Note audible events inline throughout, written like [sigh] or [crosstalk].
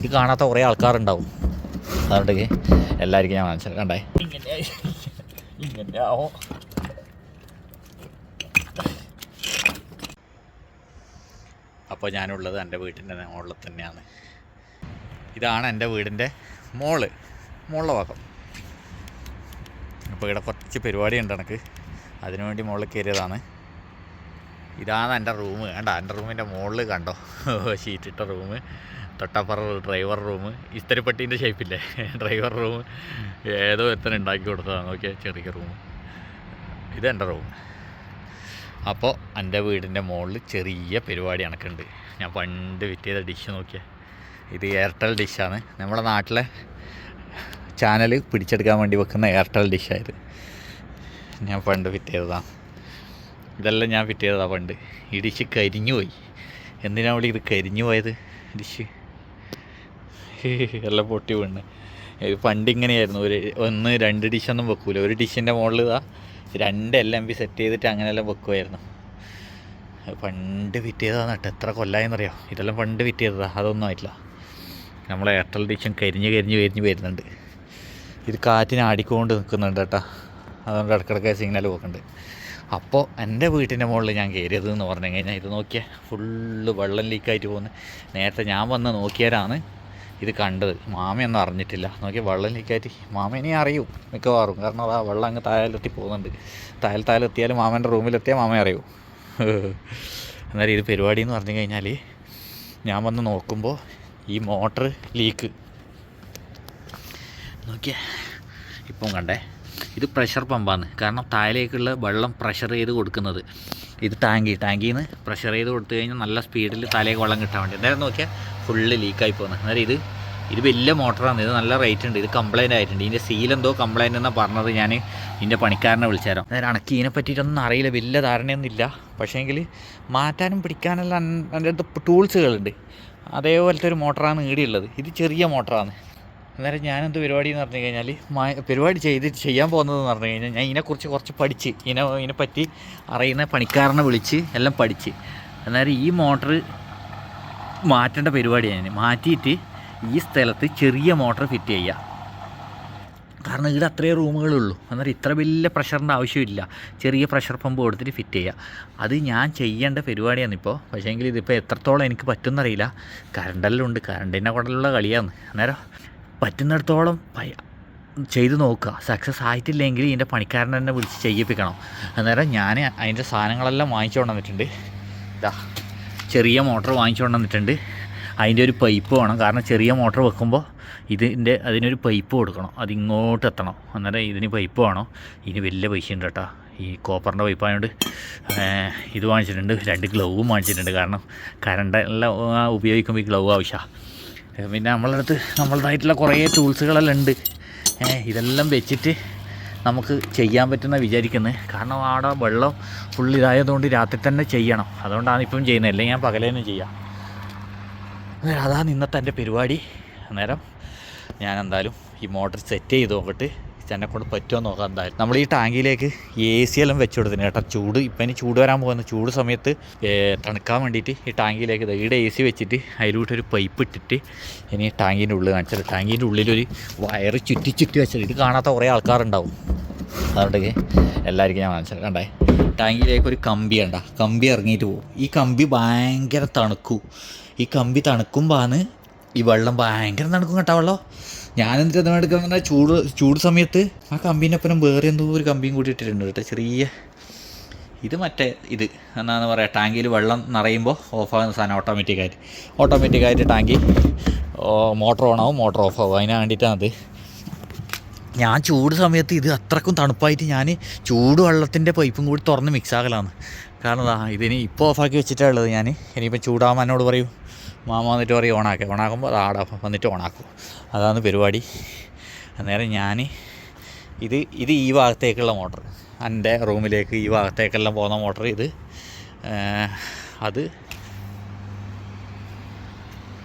ഇത് കാണാത്ത കുറേ ആൾക്കാരുണ്ടാവും. അതുകൊണ്ട് എല്ലാവർക്കും ഞാൻ മനസ്സിലാക്കി കണ്ടേ? ഇങ്ങനെ ഇങ്ങനെ ആവോ. അപ്പോൾ ഞാനുള്ളത് എന്റെ വീട്ടിന്റെ മുകളിൽ തന്നെയാണ്. ഇതാണ് എന്റെ വീടിന്റെ മോൾ. മോളിലെ ഭാഗം. അപ്പോൾ ഇവിടെ കുറച്ച് പരിപാടി ഉണ്ട് എനിക്ക് അതിനുവേണ്ടി മുകളിൽ കയറിയതാണ്. ഇതാണ് എന്റെ റൂം കണ്ട? എന്റെ റൂമിന്റെ മുകളിൽ കണ്ടോ? [laughs] ഷീറ്റിട്ട റൂം തൊട്ടപ്പുറം ഡ്രൈവർ റൂം. ഇസ്തരിപ്പട്ടീന്റെ ഷേപ്പില്ലേ? Driver room. ഏതോ എത്ര ഉണ്ടാക്കി കൊടുത്തതാണ്. നോക്കിയാൽ ചെറിയ റൂം. ഇത് എന്റെ റൂം. അപ്പോൾ എന്റെ വീടിന്റെ മുകളിൽ ചെറിയ പരിപാടി കണക്കുണ്ട് ഞാൻ പണ്ട് വിറ്റ് ചെയ്ത ഡിഷ് നോക്കിയാൽ ഇത് എയർടെൽ ഡിഷാണ്. നമ്മുടെ നാട്ടിലെ ചാനൽ പിടിച്ചെടുക്കാൻ വേണ്ടി വെക്കുന്ന എയർടെൽ ഡിഷായത്. ഞാൻ പണ്ട് ഫിറ്റ് ചെയ്തതാണ് ഇതെല്ലാം ഞാൻ ഫിറ്റ് ചെയ്തതാണ് പണ്ട്. ഈ ഡിഷ് കരിഞ്ഞു പോയി എന്തിനാണ് വിളി ഇത് കരിഞ്ഞു പോയത് ഡിഷ്? എല്ലാം പൊട്ടി വീണ്. പണ്ട് ഇങ്ങനെയായിരുന്നു. ഒരു ഒന്ന് രണ്ട് ഡിഷൊന്നും വെക്കൂല. ഒരു ഡിഷിന്റെ മുകളിൽ ഇതാ രണ്ട് എൽ എം പി സെറ്റ് ചെയ്തിട്ട് അങ്ങനെയെല്ലാം വെക്കുമായിരുന്നു പണ്ട് വിറ്റിയതാണ് കേട്ടോ. എത്ര കൊല്ലായെന്നറിയോ? ഇതെല്ലാം പണ്ട് വിറ്റിയതാണ് അതൊന്നും ആയിട്ടില്ല. നമ്മളെ എയർടെൽ ഡിഷും കരിഞ്ഞ് കരിഞ്ഞ് കരിഞ്ഞ് വരുന്നുണ്ട്. ഇത് കാറ്റിന് ആടിക്കൊണ്ട് നിൽക്കുന്നുണ്ട് കേട്ടോ. അതുകൊണ്ട് ഇടക്കിടക്ക് സിഗ്നൽ പോക്കുന്നുണ്ട് അപ്പോൾ എന്റെ വീട്ടിന്റെ മുകളിൽ ഞാൻ കയറിയത് എന്ന് പറഞ്ഞു കഴിഞ്ഞാൽ ഇത് നോക്കിയാൽ ഫുള്ള് വെള്ളം ലീക്കായിട്ട് പോകുന്നത് നേരത്തെ ഞാൻ വന്ന് നോക്കിയാലാണ് ഇത് കണ്ടത്. മാമയൊന്നും അറിഞ്ഞിട്ടില്ല. നോക്കിയാൽ വെള്ളം ലീക്കായിട്ട് മാമേനെ അറിയൂ മിക്കവാറും. കാരണം അതാ വെള്ളം അങ്ങ് താഴെത്തി പോകുന്നുണ്ട്. താഴെ തായാലെത്തിയാലും മാമന്റെ റൂമിലെത്തിയാൽ മാമയെ അറിയൂ. എന്നാലും ഇത് പരിപാടി എന്ന് പറഞ്ഞു കഴിഞ്ഞാൽ ഞാൻ വന്ന് നോക്കുമ്പോൾ ഈ മോട്ടർ ലീക്ക് നോക്കിയേ ഇപ്പം കണ്ടേ ഇത് പ്രഷർ പമ്പാണ് കാരണം താഴേക്കുള്ള വെള്ളം പ്രഷർ ചെയ്ത് കൊടുക്കുന്നത്. ഇത് ടാങ്കി ടാങ്കിന്ന് പ്രഷർ ചെയ്ത് കൊടുത്തു കഴിഞ്ഞാൽ നല്ല സ്പീഡിൽ തലേക്ക് വെള്ളം കിട്ടാൻ വേണ്ടി. എന്തായാലും നോക്കിയാൽ ഫുള്ള് ലീക്കായി പോകുന്നത് അന്നേരം ഇത് ഇത് വലിയ മോട്ടറാണ് ഇത് നല്ല റേറ്റ് ഉണ്ട്. ഇത് കംപ്ലൈന്റ് ആയിട്ടുണ്ട്. ഇതിന്റെ എന്തോ കംപ്ലൈന്റ് എന്നാണ് പറഞ്ഞത് ഞാൻ ഇതിന്റെ പണിക്കാരനെ വിളിച്ചാരോ. അന്നേരം അണക്ക് ഇതിനെ പറ്റിയിട്ടൊന്നും അറിയില്ല. വലിയ ധാരണയൊന്നുമില്ല പക്ഷേങ്കിൽ മാറ്റാനും പിടിക്കാനെല്ലാം എന്റെ അടുത്ത് ടൂൾസുകളുണ്ട് അതേപോലത്തെ ഒരു മോട്ടറാണ് ഈടിയുള്ളത്. ഇത് ചെറിയ മോട്ടറാണ് അന്നേരം ഞാനെന്ത് പരിപാടി എന്ന് പറഞ്ഞു കഴിഞ്ഞാൽ പരിപാടി ചെയ്ത് ചെയ്യാൻ പോകുന്നതെന്ന് പറഞ്ഞു കഴിഞ്ഞാൽ ഞാൻ ഇതിനെക്കുറിച്ച് കുറച്ച് പഠിച്ച്. ഇതിനെ ഇതിനെപ്പറ്റി അറിയുന്ന പണിക്കാരനെ വിളിച്ച് എല്ലാം പഠിച്ച്. അന്നേരം ഈ മോട്ടർ മാറ്റേണ്ട പരിപാടിയാണ് മാറ്റിയിട്ട് ഈ സ്ഥലത്ത് ചെറിയ മോട്ടർ ഫിറ്റ് ചെയ്യുക കാരണം ഇവിടെ അത്രയേ റൂമുകളുള്ളൂ അന്നേരം ഇത്ര വലിയ പ്രഷറിന്റെ ആവശ്യമില്ല. ചെറിയ പ്രഷർ പമ്പ് കൊടുത്തിട്ട് ഫിറ്റ് ചെയ്യുക അത് ഞാൻ ചെയ്യേണ്ട പരിപാടിയാണ് ഇപ്പോൾ. പക്ഷേങ്കിൽ ഇതിപ്പോൾ എത്രത്തോളം എനിക്ക് പറ്റുമെന്നറിയില്ല. കറണ്ടെല്ലാം ഉണ്ട് കറണ്ടിനെ കൊണ്ടുള്ള കളിയാണ്. അന്നേരം പറ്റുന്നിടത്തോളം ചെയ്തു നോക്കുക. സക്സസ് ആയിട്ടില്ലെങ്കിൽ ഇതിന്റെ പണിക്കാരനെ തന്നെ വിളിച്ച് ചെയ്യിപ്പിക്കണം. അന്നേരം ഞാൻ അതിന്റെ സാധനങ്ങളെല്ലാം വാങ്ങിച്ചു വന്നിട്ടുണ്ട്. ഇതാ ചെറിയ മോട്ടോർ വാങ്ങിച്ചുകൊണ്ട് വന്നിട്ടുണ്ട്. അതിന്റെ ഒരു പൈപ്പ് വേണം. കാരണം ചെറിയ മോട്ടോർ വെക്കുമ്പോൾ ഇതിന്റെ അതിനൊരു പൈപ്പ് കൊടുക്കണം. അതിങ്ങോട്ട് എത്തണം. അന്നേരം ഇതിന് പൈപ്പ് വേണം. ഇതിന് വലിയ പൈസ ഉണ്ട് കേട്ടോ. ഈ കോപ്പറിന്റെ പൈപ്പ് ആയതുകൊണ്ട് ഇത് വാങ്ങിച്ചിട്ടുണ്ട്. രണ്ട് ഗ്ലൗവും വാങ്ങിച്ചിട്ടുണ്ട്. കാരണം കറണ്ട് എല്ലാം ഉപയോഗിക്കുമ്പോൾ ഈ ഗ്ലൗ ആവശ്യമാണ്. പിന്നെ നമ്മളടുത്ത് നമ്മളതായിട്ടുള്ള കുറേ ടൂൾസുകളെല്ലാം ഉണ്ട്. ഇതെല്ലാം വെച്ചിട്ട് നമുക്ക് ചെയ്യാൻ പറ്റുന്ന വിചാരിക്കുന്നത് കാരണം അവിടെ വെള്ളം ഫുൾ ഇതായതുകൊണ്ട് രാത്രി തന്നെ ചെയ്യണം. അതുകൊണ്ടാണ് ഇപ്പം ചെയ്യുന്നത് അല്ലെങ്കിൽ ഞാൻ പകലേനും ചെയ്യാം. അന്നേരം അതാണ് ഇന്നത്തെ എന്റെ പരിപാടി. അന്നേരം ഞാൻ എന്തായാലും ഈ മോട്ടർ സെറ്റ് ചെയ്ത് നോക്കിയിട്ട് എന്നെ കൊണ്ട് പറ്റുമോ നോക്കാം എന്തായാലും. നമ്മൾ ഈ ടാങ്കിലേക്ക് എ സി എല്ലാം വെച്ച് കൊടുത്തിന് കേട്ടോ. ചൂട് ഇപ്പം ഇനി ചൂട് വരാൻ പോകുന്ന. ചൂട് സമയത്ത് തണുക്കാൻ വേണ്ടിയിട്ട് ഈ ടാങ്കിലേക്ക് ഇവിടെ എ സി വെച്ചിട്ട് അതിലൂടെ ഒരു പൈപ്പ് ഇട്ടിട്ട് ഇനി ടാങ്കിന്റെ ഉള്ളിൽ കാണിച്ചത് ടാങ്കിന്റെ ഉള്ളിലൊരു വയറ് ചുറ്റി ചുറ്റി വെച്ചത് ഇത് കാണാത്ത കുറേ ആൾക്കാരുണ്ടാവും. അതുകൊണ്ട് എല്ലാവർക്കും ഞാൻ മനസ്സിലാക്കാം കണ്ടേ ടാങ്കിലേക്ക് ഒരു കമ്പി കണ്ട. കമ്പി ഇറങ്ങിയിട്ട് പോകും ഈ കമ്പി ഭയങ്കര തണുക്കും. ഈ കമ്പി തണുക്കുമ്പോഴാണ് ഈ വെള്ളം ഭയങ്കര തണുക്കും കേട്ടോ വെള്ളം? ഞാൻ ഞാനെന്ത് എടുക്കുന്ന ചൂട് ചൂട് സമയത്ത് ആ കമ്പീന്റെ ഒപ്പം വേറെ എന്തോ ഒരു കമ്പിയും കൂടി ഇട്ടിട്ടുണ്ട് കേട്ടോ. ചെറിയ ഇത് മറ്റേ ഇത്. എന്നാന്ന് പറയുക ടാങ്കിൽ വെള്ളം നിറയുമ്പോൾ ഓഫാകുന്ന സാധനം ഓട്ടോമാറ്റിക്കായിട്ട് ഓട്ടോമാറ്റിക്കായിട്ട് ടാങ്കി മോട്ടർ ഓണാവും മോട്ടർ ഓഫ് ആവും. അതിന് വേണ്ടിയിട്ടാണത്. ഞാൻ ചൂട് സമയത്ത് ഇത് അത്രക്കും തണുപ്പായിട്ട് ഞാൻ ചൂട് വെള്ളത്തിന്റെ പൈപ്പും കൂടി തുറന്ന് മിക്സ് ആകലാണ് കാരണം ആ ഇതിന് ഇപ്പോൾ ഓഫാക്കി വെച്ചിട്ടാണ് ഉള്ളത് ഞാൻ. ഇനിയിപ്പോൾ ചൂടാകുമ്പോൾ പറയും. മാമ വന്നിട്ട് പറയും ഓണാക്കുക ഓണാക്കുമ്പോൾ അത് ആടെ വന്നിട്ട് ഓണാക്കും അതാണ് പരിപാടി. അന്നേരം ഞാൻ ഇത് ഇത് ഈ ഭാഗത്തേക്കുള്ള മോട്ടർ. എന്റെ റൂമിലേക്ക് ഈ ഭാഗത്തേക്കെല്ലാം പോകുന്ന മോട്ടർ ഇത്. അത്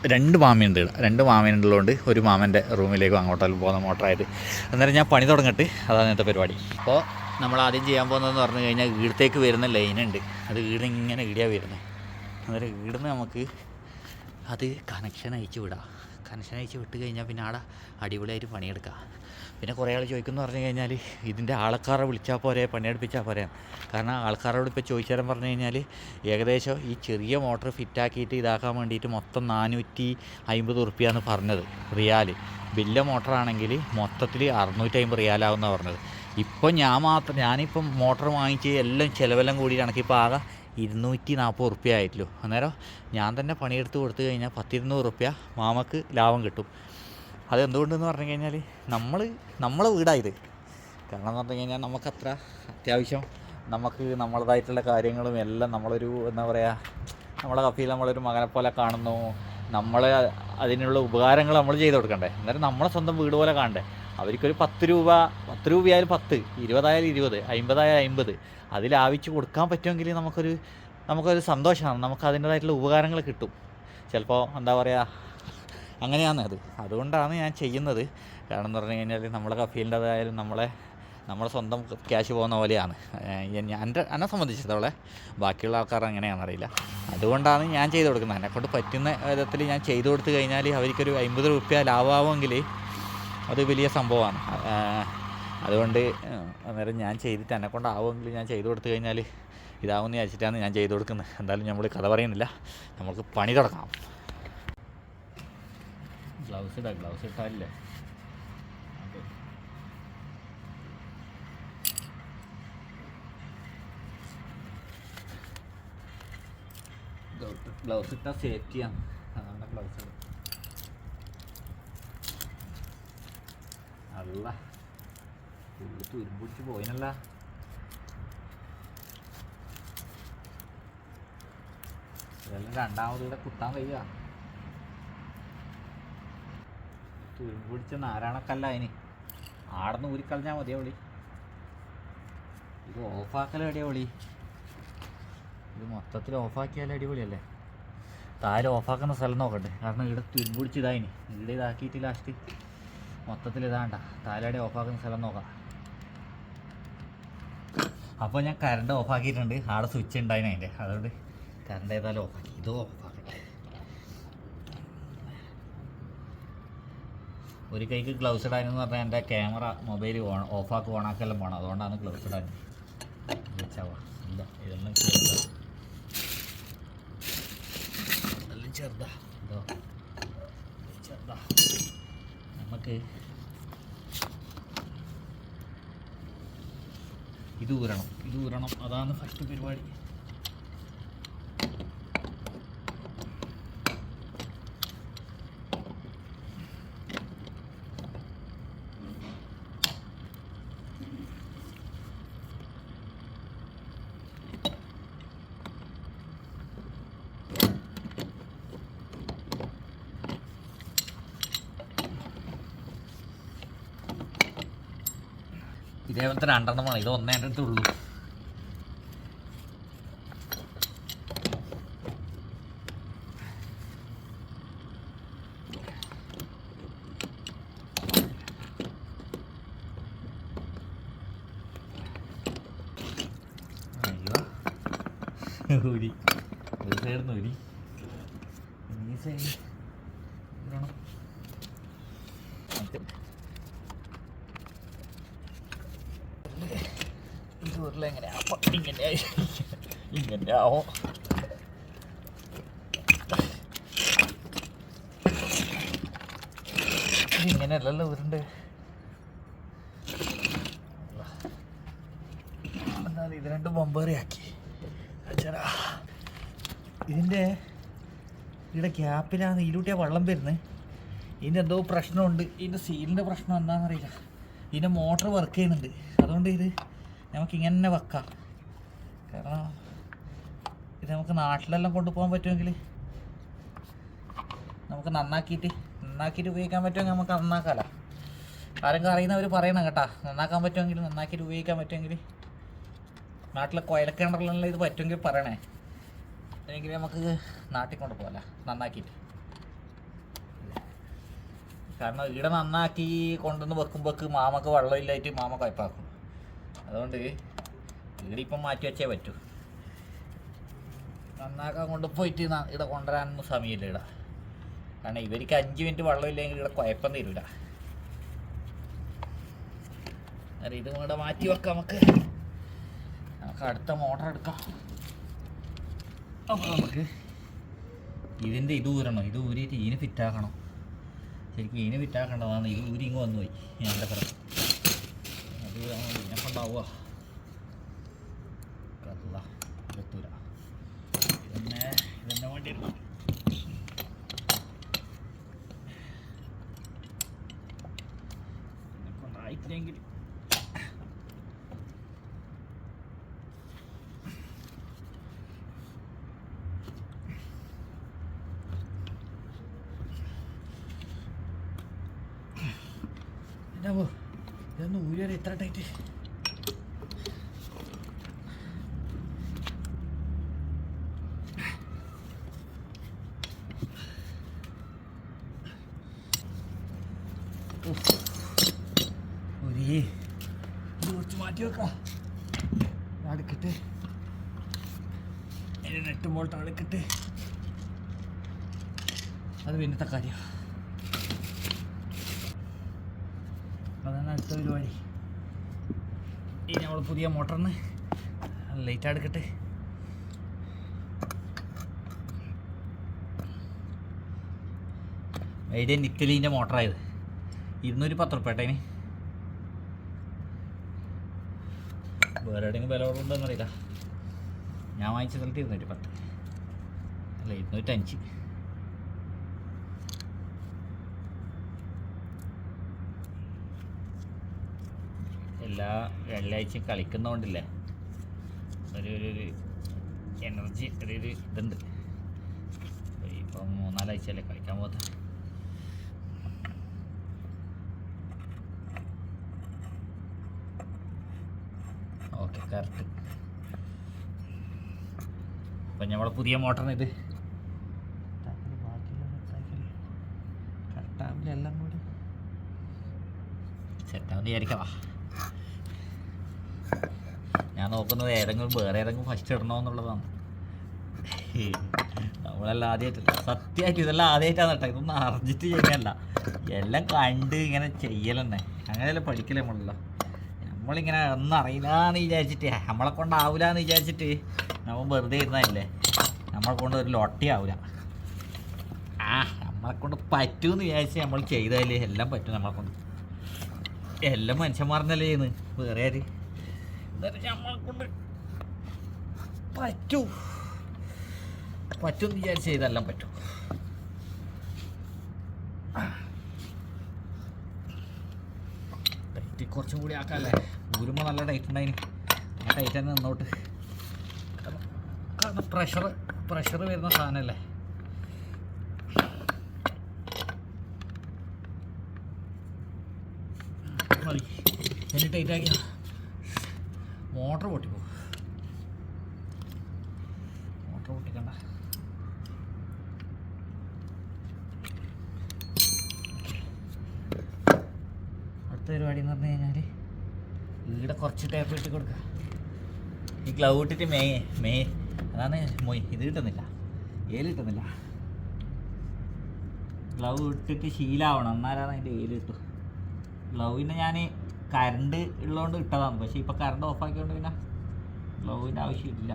രണ്ട് മാമയുണ്ട്. രണ്ട് മാമയുള്ളതുകൊണ്ട് ഒരു മാമന്റെ റൂമിലേക്കും അങ്ങോട്ടാലും പോകുന്ന മോട്ടറായിട്ട്. അന്നേരം ഞാൻ പണി തുടങ്ങട്ട്. അതാണ് ഇന്നത്തെ പരിപാടി. അപ്പോൾ നമ്മൾ ആദ്യം ചെയ്യാൻ പോകുന്നതെന്ന് പറഞ്ഞു കഴിഞ്ഞാൽ ഈടത്തേക്ക് വരുന്ന ലൈനുണ്ട്. അത് ഈട് ഇങ്ങനെ വരുന്നത്. അന്നേരം ഈടുന്ന് നമുക്ക് അത് കണക്ഷൻ അയച്ചു വിടാം. കണക്ഷൻ അയച്ച് വിട്ട് കഴിഞ്ഞാൽ പിന്നെ ആടെ അടിപൊളിയായിട്ട് പണിയെടുക്കാം. പിന്നെ കുറേ ആൾ ചോദിക്കുന്നു പറഞ്ഞു കഴിഞ്ഞാൽ ഇതിന്റെ ആൾക്കാരെ വിളിച്ചാൽ പോരെ പണിയെടുപ്പിച്ചാൽ പോരെ. കാരണം ആൾക്കാരോട് ഇപ്പോൾ ചോദിച്ചാലും പറഞ്ഞു കഴിഞ്ഞാൽ ഏകദേശം ഈ ചെറിയ മോട്ടർ ഫിറ്റാക്കിയിട്ട് ഇതാക്കാൻ വേണ്ടിയിട്ട് മൊത്തം നാനൂറ്റി അമ്പത് ഉറുപ്പ്യാണ് പറഞ്ഞത് റിയാൽ വലിയ മോട്ടറാണെങ്കിൽ മൊത്തത്തിൽ അറുന്നൂറ്റി അമ്പത് റിയാലാവുന്ന പറഞ്ഞത്. ഇപ്പം ഞാൻ മാത്രം ഞാനിപ്പം മോട്ടർ വാങ്ങിച്ച് എല്ലാം ചിലവെല്ലാം കൂടി കണക്കിപ്പോൾ ആകെ ഇരുന്നൂറ്റി നാൽപ്പത് റുപ്യ ആയിട്ടുള്ളൂ അന്നേരം ഞാൻ തന്നെ പണിയെടുത്ത് കൊടുത്തു കഴിഞ്ഞാൽ പത്തിരുന്നൂറ് റുപ്യ മാമക്ക് ലാഭം കിട്ടും. അതെന്തുകൊണ്ടെന്ന് പറഞ്ഞു കഴിഞ്ഞാൽ നമ്മൾ നമ്മളെ വീടായത്. കാരണം എന്ന് പറഞ്ഞു കഴിഞ്ഞാൽ നമുക്കത്ര അത്യാവശ്യം നമുക്ക് നമ്മളതായിട്ടുള്ള കാര്യങ്ങളും എല്ലാം നമ്മളൊരു എന്താ പറയുക നമ്മളെ കഫിയിൽ നമ്മളൊരു മകനെ പോലെ കാണുന്നു. നമ്മളെ അതിനുള്ള ഉപകാരങ്ങൾ നമ്മൾ ചെയ്ത് കൊടുക്കണ്ടേ. അന്നേരം നമ്മളെ സ്വന്തം വീട് പോലെ കാണണ്ടേ. അവർക്കൊരു പത്ത് രൂപ പത്ത് രൂപയായാലും പത്ത് ഇരുപതായാലും ഇരുപത് അമ്പതായാലും അമ്പത് അതിൽ ആവശ്യം കൊടുക്കാൻ പറ്റുമെങ്കിൽ നമുക്കൊരു നമുക്കൊരു സന്തോഷമാണ്. നമുക്ക് അതിന്റേതായിട്ടുള്ള ഉപകാരങ്ങൾ കിട്ടും. ചിലപ്പോൾ എന്താ പറയുക അങ്ങനെയാണ് അത്. അതുകൊണ്ടാണ് ഞാൻ ചെയ്യുന്നത്. കാരണം എന്ന് പറഞ്ഞു കഴിഞ്ഞാൽ നമ്മളെ കഫീലിന്റെതായാലും നമ്മളെ നമ്മളെ സ്വന്തം ക്യാഷ് പോകുന്ന പോലെയാണ്. എന്റെ എന്നെ സംബന്ധിച്ചിടത്തോളം ബാക്കിയുള്ള ആൾക്കാർ അങ്ങനെയാണെന്ന് അറിയില്ല. അതുകൊണ്ടാണ് ഞാൻ ചെയ്തു കൊടുക്കുന്നത്. എന്നെക്കൊണ്ട് പറ്റുന്ന വിധത്തിൽ ഞാൻ ചെയ്തു കൊടുത്തു കഴിഞ്ഞാൽ അവർക്കൊരു അമ്പത് റുപ്യ ലാഭമാവുമെങ്കിൽ അത് വലിയ സംഭവമാണ്. അതുകൊണ്ട് അന്നേരം ഞാൻ ചെയ്തിട്ട് എന്നെ കൊണ്ടാവുമെങ്കിൽ ഞാൻ ചെയ്തു കൊടുത്തു കഴിഞ്ഞാൽ ഇതാവുമെന്ന് വിചാരിച്ചിട്ടാണ് ഞാൻ ചെയ്തു കൊടുക്കുന്നത്. എന്തായാലും നമ്മൾ കഥ പറയുന്നില്ല. നമുക്ക് പണി തുടങ്ങാം. ഗ്ലൗസ് ഇടാം ഗ്ലൗസ് ഇട്ടാലില്ലേ? ഗ്ലൗസ് ഇട്ടാൽ സേഫ്റ്റിയാണ് അതാണ് ഗ്ലൗസ് അല്ല തുരുമ്പിടിച്ച് പോയിനല്ല. ഇതെല്ലാം കുത്താൻ വയ്യ. തുരുമ്പ് നാരായണക്കല്ല അതിന് ആടന്ന് ഊരിക്കളഞ്ഞാൽ മതിയാ വിളി ഇത് ഓഫാക്കല എവിടെയാ വിളി ഇത് മൊത്തത്തിൽ ഓഫാക്കിയാൽ അടിപൊളിയല്ലേ? താരം ഓഫാക്കുന്ന സ്ഥലം നോക്കട്ടെ കാരണം ഇവിടെ തുരുമ്പ് ഇതായിന്. ഇവിടെ ഇതാക്കിയിട്ട് ലാസ്റ്റ് മൊത്തത്തിൽ ഇതാണ്ട താഴെ ഓഫാക്കുന്ന സ്ഥലം നോക്കാം. അപ്പോൾ ഞാൻ കറണ്ട് ഓഫാക്കിയിട്ടുണ്ട്. ആടെ സ്വിച്ച് ഉണ്ടായിന് അതിന്റെ അതുകൊണ്ട് കറണ്ട് ഏതായാലും ഓഫാക്കി. ഇത് ഓഫാക്കട്ടെ. ഒരു കൈക്ക് ഗ്ലൗസ് ഇടാനെന്ന് പറഞ്ഞാൽ എന്റെ ക്യാമറ മൊബൈൽ ഓൺ ഓഫാക്കി ഓണാക്കെല്ലാം പോകണം അതുകൊണ്ടാണ് ഗ്ലൗസ് ഇടാൻ ചെറുതാ. ചെറുതാ. ചെറുതാ. നമുക്ക് ഇത് ഊരണം. ഇത് ഊരണം. അതാണ് ഫസ്റ്റ് പരിപാടി. ഇതേപോലത്തെ രണ്ടെണ്ണമാണ് ഇത് ഒന്നേ എന്റെ അടുത്തുള്ളൂ അയ്യോ ഊരി ഒരു സൈഡിൽ ഊരി ഈ സൈഡ് ഇടണം മറ്റേ ഇത് ഉരുളെങ്ങനെയാ അപ്പം ഇങ്ങനെ ഇങ്ങനെ ആവും. ഇങ്ങനെയല്ലല്ലോ ഉരുണ്ട്. എന്നാൽ ഇത് രണ്ട് ബൊമ്പേറിയാക്കി. അച്ഛനാ ഇതിന്റെ ഇവിടെ ഗ്യാപ്പിലാണ് ഇതിലൂട്ടിയാ വെള്ളം വരുന്നത് ഇതിന്റെ എന്തോ പ്രശ്നമുണ്ട്. ഇതിന്റെ സീലിന്റെ പ്രശ്നം എന്താണെന്നറിയില്ല ഇതിന്റെ മോട്ടർ വർക്ക് ചെയ്യുന്നുണ്ട്. അതുകൊണ്ട് ഇത് നമുക്ക് ഇങ്ങനെ തന്നെ വെക്കാം. കാരണം ഇത് നമുക്ക് നാട്ടിലെല്ലാം കൊണ്ടുപോകാൻ പറ്റുമെങ്കിൽ നമുക്ക് നന്നാക്കിയിട്ട് നന്നാക്കിയിട്ട് ഉപയോഗിക്കാൻ പറ്റുമെങ്കിൽ നമുക്ക് നന്നാക്കാമല്ലോ ആരെങ്കിലും അറിയുന്നവർ പറയണം കേട്ടാ. നന്നാക്കാൻ പറ്റുമെങ്കിൽ നന്നാക്കിയിട്ട് ഉപയോഗിക്കാൻ പറ്റുമെങ്കിൽ നാട്ടിലെ കൊയലക്കിണറിലെല്ലാം ഇത് പറ്റുമെങ്കിൽ പറയണേ. അല്ലെങ്കിൽ നമുക്ക് നാട്ടിൽ കൊണ്ടുപോകല നന്നാക്കിയിട്ട്. കാരണം ഇവിടെ നന്നാക്കി കൊണ്ടുവന്ന് വെക്കുമ്പോൾക്ക് മാമക്ക് വെള്ളമില്ലായിട്ട് മാമ കയ്പാക്കും. അതുകൊണ്ട് ഇവിടെ ഇപ്പം മാറ്റി വെച്ചേ പറ്റൂ. നന്നാക്കാൻ കൊണ്ട് പോയിട്ട് ന- ഇവിടെ കൊണ്ടുവരാനൊന്നും സമയമില്ല ഇവിടെ. കാരണം ഇവർക്ക് അഞ്ച് മിനിറ്റ് വെള്ളം ഇല്ലെങ്കിൽ ഇവിടെ കുഴപ്പം തരൂല. അന്നേരം ഇത് ഇവിടെ മാറ്റി വെക്കാം നമുക്ക്. നമുക്ക് അടുത്ത മോട്ടർ എടുക്കാം. അപ്പോൾ നമുക്ക് ഇതിന്റെ ഇത് ഊരണം. ഇത് ഊരിയിട്ട് ഇതിന് ഫിറ്റാക്കണം ശരിക്കും ഇതിന് ഫിറ്റാക്കേണ്ടതാണ് ഇത് ഊരി ഇങ്ങ് Segera ambil yang ke bawah. Betul dah. Kena Kena model Kena air tu yang Dah ഇതൊന്ന് ഊരി എത്ര ടൈറ്റ് മാറ്റി വെക്കാം. അടുക്കിട്ട് അത് പിന്നത്തെ കാര്യം അതാണ് അടുത്ത പരിപാടി ഈ നമ്മൾ പുതിയ മോട്ടറിന് ലൈറ്റ് എടുക്കട്ടെ. ഐഡിയ നിക്കലീന്റെ മോട്ടറായത്. ഇരുന്നൂറ്റി പത്ത് റുപ്യേട്ടേന് വേറെ എവിടെയെങ്കിലും വില കുറവുണ്ടോന്ന് എന്നറിയില്ല ഞാൻ വാങ്ങിച്ച സ്ഥലത്ത് ഇരുന്നൂറ്റി പത്ത്. അല്ല ഇരുന്നൂറ്റഞ്ച്. എല്ലാ വെള്ളിയാഴ്ചയും കളിക്കുന്നതുകൊണ്ടില്ലേ ഒരു ഒരു എനർജി ഒരു ഇതുണ്ട്. ഇപ്പം മൂന്നാലാഴ്ചയല്ലേ കളിക്കാൻ പോകുന്നത് ഓക്കെ കറക്റ്റ് അപ്പം നമ്മളെ പുതിയ മോട്ടറിന് ഇത് എല്ലാം കൂടി. സെറ്റാവുന്ന വിചാരിക്കാം. നോക്കുന്നത് ഏതെങ്കിലും വേറെ ഏതെങ്കിലും ഫസ്റ്റ് ഇടണോ എന്നുള്ളതാണ്. നമ്മളെല്ലാം ആദ്യമായിട്ടല്ല സത്യമായിട്ട് ഇതെല്ലാം ആദ്യമായിട്ടാണ് കേട്ടോ. ഇതൊന്നും അറിഞ്ഞിട്ട് ചെയ്യല്ല എല്ലാം കണ്ട് ഇങ്ങനെ ചെയ്യലെന്നെ. അങ്ങനെയല്ല പഠിക്കലേ നമ്മളല്ലോ? നമ്മളിങ്ങനെ ഒന്നും അറിയില്ലാന്ന് വിചാരിച്ചിട്ട് നമ്മളെ കൊണ്ടാവില്ല എന്ന് വിചാരിച്ചിട്ട് നമ്മൾ വെറുതെ ഇരുന്നതല്ലേ? നമ്മളെ കൊണ്ട് ഒരു ആവില്ല ആ നമ്മളെ കൊണ്ട് പറ്റുമെന്ന് വിചാരിച്ച് നമ്മൾ ചെയ്തതല്ലേ? എല്ലാം പറ്റും നമ്മളെ കൊണ്ട്. എല്ലാം മനുഷ്യന്മാർന്നല്ലേ ചെയ്യുന്നത്? വേറെ ആര്? എന്നിട്ട് പറ്റൂ പറ്റും. എന്ന് വിചാരിച്ച് ചെയ്തെല്ലാം പറ്റും. ടൈറ്റ് കുറച്ചും കൂടി ആക്കാല്ലേ? ഊരുമ്പോൾ നല്ല ടൈറ്റ് ഉണ്ടായിന്. ആ ടൈറ്റ് തന്നെ നിന്നോട്ട്. കാരണം പ്രഷർ പ്രഷർ വരുന്ന സാധനമല്ലേ ഇനി ടൈറ്റ് ആക്കിയാ മോട്ടർ പൊട്ടിപ്പോ. മോട്ടർ പൊട്ടിക്കണ്ട. അടുത്ത പരിപാടി എന്ന് പറഞ്ഞു കഴിഞ്ഞാൽ ഇവിടെ കുറച്ച് ടേപ്പ് ഇട്ട് കൊടുക്കുക ഈ ഗ്ലൗ ഇട്ടിട്ട് മേ മേ അതാണ് മൊയ്. ഇത് കിട്ടുന്നില്ല. ഏൽ കിട്ടുന്നില്ല. ഗ്ലൗ ഇട്ടിട്ട് ശീലാവണം. എന്നാലാണ് അതിന്റെ ഏൽ കിട്ടും ഗ്ലൗവിന് ഞാൻ കറണ്ട് ഉള്ളതുകൊണ്ട് ഇട്ടതാണ്. പക്ഷേ ഇപ്പോൾ കറണ്ട് ഓഫാക്കിയോണ്ട് പിന്നെ ഗ്ലൗവിന്റെ ആവശ്യമില്ല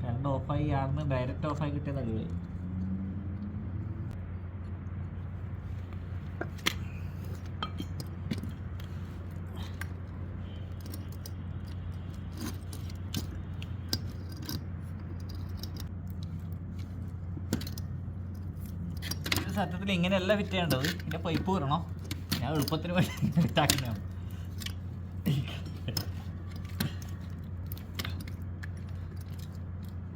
കറണ്ട് ഓഫായി ആണെന്ന് ഡയറക്റ്റ് ഓഫായി കിട്ടിയത് അടിപൊളി സത്യത്തിൽ ഇങ്ങനെയല്ല ഫിറ്റ് ചെയ്യേണ്ടത്. ഇതിന്റെ പൈപ്പ് വരണോ ഞാൻ എളുപ്പത്തിന് വേണ്ടി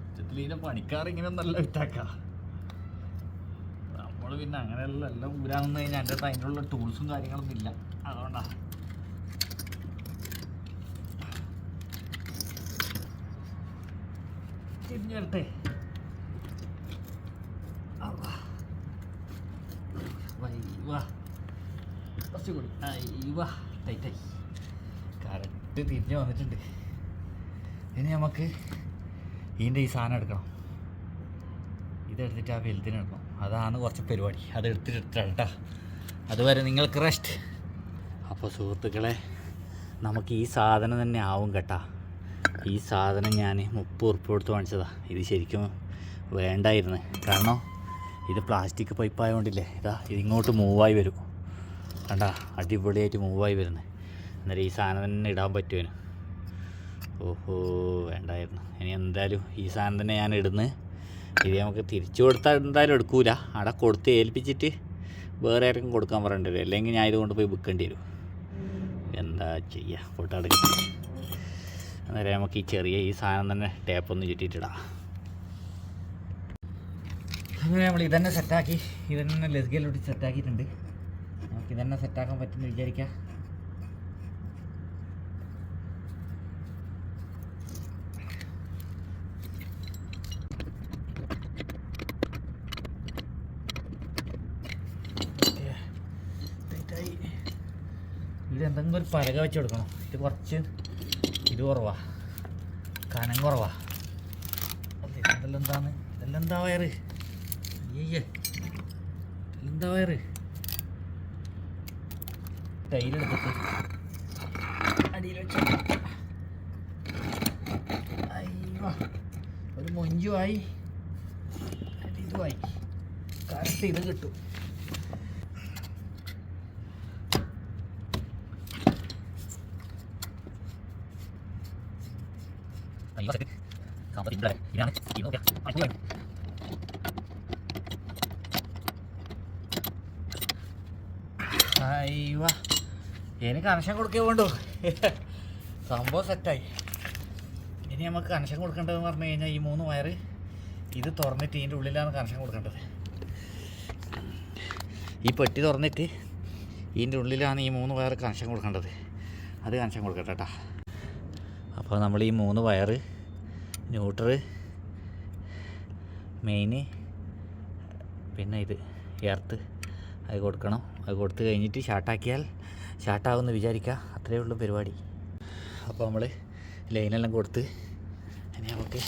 സത്യത്തിൽ പണിക്കാർ ഇങ്ങനെ നല്ല ഫിറ്റാക്കാം നമ്മൾ പിന്നെ അങ്ങനെയല്ല എല്ലാം ഊരാന്ന് കഴിഞ്ഞാൽ എന്റെ അതിനുള്ള ടൂൾസും കാര്യങ്ങളൊന്നും ഇല്ല. അതുകൊണ്ടാ. തിരിഞ്ഞിരട്ടെ അള്ളാ കുറച്ചുകൂടി വാ ടൈറ്റായി കറക്റ്റ് തിരിഞ്ഞ് വന്നിട്ടുണ്ട്. ഇനി നമുക്ക് ഇതിന്റെ ഈ സാധനം എടുക്കണം. ഇതെടുത്തിട്ട് ആ വലുതിനിടണം അതാണ് കുറച്ച് പരിപാടി. അത് എടുത്തിട്ട് എടുത്തിട്ടാണ് കേട്ടോ അതുവരെ നിങ്ങൾക്ക് റെസ്റ്റ് അപ്പോൾ സുഹൃത്തുക്കളെ നമുക്ക് ഈ സാധനം തന്നെ ആവും കേട്ടാ. ഈ സാധനം ഞാൻ മുപ്പത് ഉറുപ്പ് കൊടുത്ത് വാങ്ങിച്ചതാ. ഇത് ശരിക്കും വേണ്ടായിരുന്നു. കാരണം ഇത് പ്ലാസ്റ്റിക് പൈപ്പ് ആയതുകൊണ്ടില്ലേ ഇതാ ഇതിങ്ങോട്ട് മൂവായി വരും. കണ്ട അടിപൊളിയായിട്ട് മൂവായി വരുന്നത് അന്നേരം ഈ സാധനം തന്നെ ഇടാൻ പറ്റുമെന്ന് ഓഹോ വേണ്ടായിരുന്നു. ഇനി എന്തായാലും ഈ സാധനം തന്നെ ഞാൻ ഇടുന്നത് ഇത് നമുക്ക് തിരിച്ചു കൊടുത്താൽ എന്തായാലും എടുക്കൂല. അവിടെ കൊടുത്ത് ഏൽപ്പിച്ചിട്ട് വേറെ ആർക്കും കൊടുക്കാൻ പറയേണ്ടി വരും. അല്ലെങ്കിൽ ഞാൻ ഇത് പോയി വിൽക്കേണ്ടി വരും. എന്താ ചെയ്യുക കൂട്ടാട് അന്നേരം നമുക്ക് ഈ ചെറിയ ഈ സാധനം തന്നെ ടേപ്പൊന്ന് ചുറ്റിയിട്ടിടാം അങ്ങനെ നമ്മൾ ഇതന്നെ സെറ്റാക്കി ഇതന്നെ ലസ്ഗയിലോട്ട് സെറ്റാക്കിയിട്ടുണ്ട് ഇതന്നെ സെറ്റാക്കാൻ പറ്റുമെന്ന് വിചാരിക്കാം. ഇത് എന്തെങ്കിലും ഒരു പലക വെച്ച് കൊടുക്കണം. ഇത് കുറച്ച് ഇത് കുറവാ. കനം കുറവാ. ഇതെല്ലാം എന്താണ്? ഇതെല്ലാം എന്താ വയറ്? അയ്യേ ഇതെല്ലാം എന്താ വയറ്? ടൈലെടുത്തിട്ട് അടിയിൽ വെച്ച് അയ്യോ ഒരു മൊഞ്ചുമായി ഇതുമായി കറക്റ്റ് ഇത് കിട്ടും അയ്യോ സെറ്റ് സാമ്പത്തിക ഇവിടെ ഇതാണ് ഇത് നോക്കിയാ അടിപൊളിയാണ് അയ്യോ എനിക്ക് കണക്ഷൻ കൊടുക്കേ വേണ്ടു. സംഭവം സെറ്റായി ഇനി നമുക്ക് കണക്ഷൻ കൊടുക്കേണ്ടതെന്ന് പറഞ്ഞു കഴിഞ്ഞാൽ ഈ മൂന്ന് വയറ് ഇത് തുറന്നിട്ട് ഇതിന്റെ ഉള്ളിലാണ് കണക്ഷൻ കൊടുക്കേണ്ടത്. ഈ പെട്ടി തുറന്നിട്ട് ഇതിന്റെ ഉള്ളിലാണ് ഈ മൂന്ന് വയർ കണക്ഷൻ കൊടുക്കേണ്ടത്. അത് കണക്ഷൻ കൊടുക്കട്ടെ കേട്ടോ അപ്പോൾ നമ്മൾ ഈ മൂന്ന് വയറ് ന്യൂട്രൽ മെയിന് പിന്നെ ഇത് എർത്ത് അത് കൊടുക്കണം. അത് കൊടുത്തു കഴിഞ്ഞിട്ട് ഷാർട്ടാക്കിയാൽ ഷാർട്ടാവുമെന്ന് വിചാരിക്കുക. അത്രയേ ഉള്ളൂ പരിപാടി. അപ്പോൾ നമ്മൾ ലൈനെല്ലാം കൊടുത്ത് ഇനി നമുക്ക്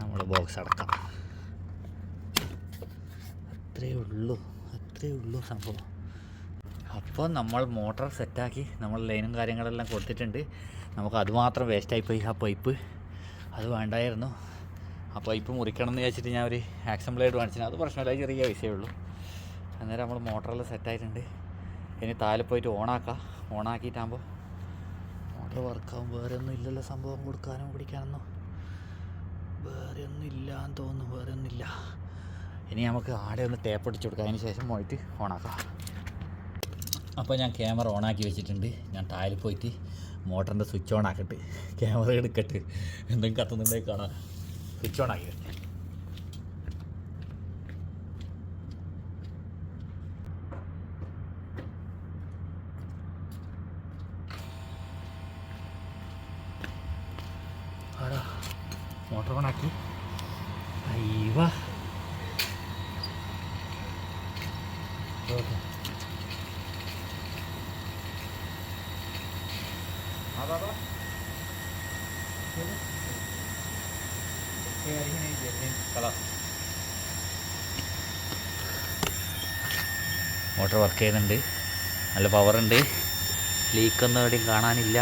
നമ്മൾ ബോക്സ് അടക്കാം. അത്രയേ ഉള്ളൂ. അത്രയേ ഉള്ളൂ സംഭവം. അപ്പോൾ നമ്മൾ മോട്ടർ സെറ്റാക്കി നമ്മൾ ലൈനും കാര്യങ്ങളെല്ലാം കൊടുത്തിട്ടുണ്ട്. നമുക്ക് അതുമാത്രം വേസ്റ്റായിപ്പോയി ആ പൈപ്പ്. അത് വേണ്ടായിരുന്നു. ആ പൈപ്പ് മുറിക്കണം എന്ന് വിചാരിച്ചിട്ട് ഞാൻ ഒരു ആക്സംബ്ലേഡ് ബ്ലേഡ് അത് പ്രശ്നമില്ല ചെറിയ പൈസയേ ഉള്ളൂ. അന്നേരം നമ്മൾ മോട്ടറെല്ലാം സെറ്റായിട്ടുണ്ട്. ഇനി താഴെ പോയിട്ട് ഓണാക്കാം. ഓണാക്കിയിട്ടാകുമ്പോൾ മോട്ടർ വർക്കാവും. വേറെ ഒന്നും ഇല്ലല്ലോ സംഭവം കൊടുക്കാനോ പിടിക്കാനൊന്നും. വേറെ ഒന്നും ഇല്ല എന്ന് തോന്നുന്നു. വേറെ ഒന്നുമില്ല ഇനി നമുക്ക് ആടെ ഒന്ന് ടേപ്പ് അടിച്ചു കൊടുക്കാം. അതിന് ശേഷം പോയിട്ട് ഓണാക്കാം. അപ്പോൾ ഞാൻ ക്യാമറ ഓണാക്കി വെച്ചിട്ടുണ്ട്. ഞാൻ താഴെ പോയിട്ട് മോട്ടറിന്റെ സ്വിച്ച് ഓൺ ആക്കട്ടെ. ക്യാമറ എടുക്കട്ടെ. എന്തെങ്കിലും കത്തുന്നുണ്ടെങ്കിൽ കാണാം. സ്വിച്ച് ഓൺ ആക്കി മോട്ടർ വർക്ക് ചെയ്യുന്നുണ്ട്. നല്ല പവർ പവറുണ്ട് ലീക്കൊന്നും എവിടെയും കാണാനില്ല.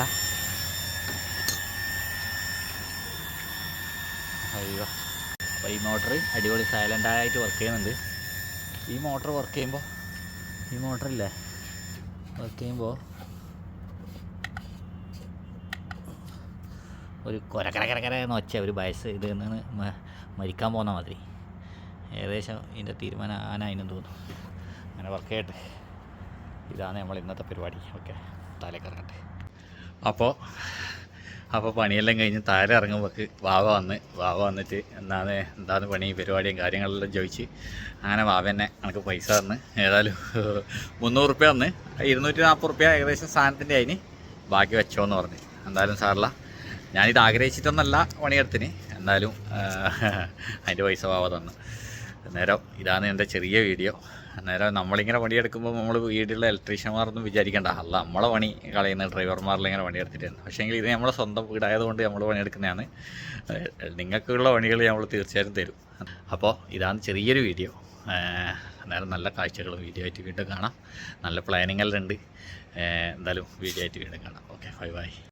അയ്യോ. അപ്പോൾ ഈ മോട്ടർ അടിപൊളി സൈലന്റായിട്ട് വർക്ക് ചെയ്യുന്നുണ്ട്. ഈ മോട്ടർ വർക്ക് ചെയ്യുമ്പോൾ ഈ മോട്ടറില്ലേ വർക്ക് ചെയ്യുമ്പോൾ ഒരു കൊരക്കരക്കരക്കര എന്ന് വെച്ച ഒരു വയസ്സ് ഇത് മരിക്കാൻ പോകുന്ന മാതിരി. ഏകദേശം ഇതിന്റെ തീരുമാനം ആനായിരുന്നു തോന്നുന്നു. അങ്ങനെ വർക്ക് ചെയ്യട്ടെ. ഇതാണ് നമ്മൾ ഇന്നത്തെ പരിപാടി. ഓക്കെ താലേക്ക് ഇറങ്ങട്ടെ അപ്പോൾ അപ്പോൾ പണിയെല്ലാം കഴിഞ്ഞ് താഴെ ഇറങ്ങുമ്പോൾ വാവ വന്ന് വാവ വന്നിട്ട് എന്താണ് എന്താണ് പണി പരിപാടിയും കാര്യങ്ങളെല്ലാം ചോദിച്ച് അങ്ങനെ വാവ തന്നെ എനിക്ക് പൈസ തന്ന്. ഏതായാലും മുന്നൂറ് റുപ്യ തന്ന്. ഇരുന്നൂറ്റി നാൽപ്പത് റുപ്യ ഏകദേശം സാധനത്തിന്റെ അതിന് ബാക്കി വെച്ചോന്ന് പറഞ്ഞ്. എന്തായാലും സാറില്ല ഞാനിത് ആഗ്രഹിച്ചിട്ടൊന്നല്ല പണിയെടുത്തിന്. എന്തായാലും അതിന്റെ പൈസ വാവ തന്നു. നേരം ഇതാണ് എന്റെ ചെറിയ വീഡിയോ. അന്നേരം നമ്മളിങ്ങനെ പണിയെടുക്കുമ്പോൾ നമ്മൾ വീട്ടിലുള്ള ഇലക്ട്രീഷ്യന്മാരൊന്നും വിചാരിക്കേണ്ട. അല്ല നമ്മളെ പണി കളയുന്ന ഡ്രൈവർമാരിൽ ഇങ്ങനെ പണിയെടുത്തിട്ടാണ്. പക്ഷേങ്കിൽ ഇത് നമ്മളെ സ്വന്തം വീടായതുകൊണ്ട് നമ്മൾ പണിയെടുക്കുന്നതാണ്. നിങ്ങൾക്കുള്ള പണികൾ നമ്മൾ തീർച്ചയായും തരും. അപ്പോൾ ഇതാണ് ചെറിയൊരു വീഡിയോ. അന്നേരം നല്ല കാഴ്ചകളും വീഡിയോ ആയിട്ട് വീണ്ടും കാണാം. നല്ല പ്ലാനിങ് എല്ലാം ഉണ്ട്. എന്തായാലും വീഡിയോ ആയിട്ട് വീണ്ടും കാണാം. Okay bye bye